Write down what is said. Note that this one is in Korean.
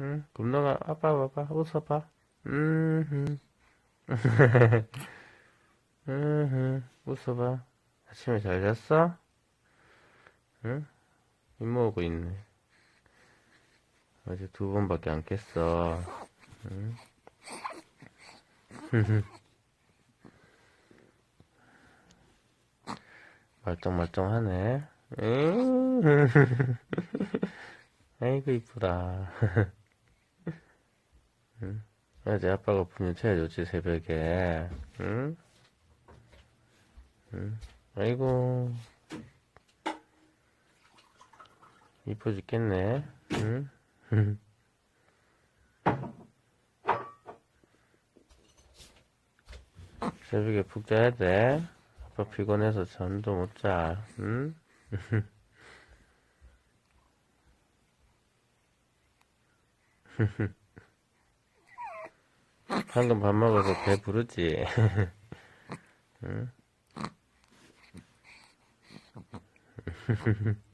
응? 금동아, 아빠 봐봐. 웃어봐. 음, 음, 웃어봐. 아침에 잘 잤어? 응? 이모하고 있네. 어제 두 번밖에 안 깼어. 응? 말똥말똥하네. 응? 아이고, 이쁘다. 응? 어제 아빠가 분유 채워줬지, 새벽에. 응? 응? 아이고. 이뻐 죽겠네. 응? 새벽에 푹 자야 돼. 아빠 피곤해서 잠도 못 자. 응? 방금 밥 먹어서 배 부르지? 응?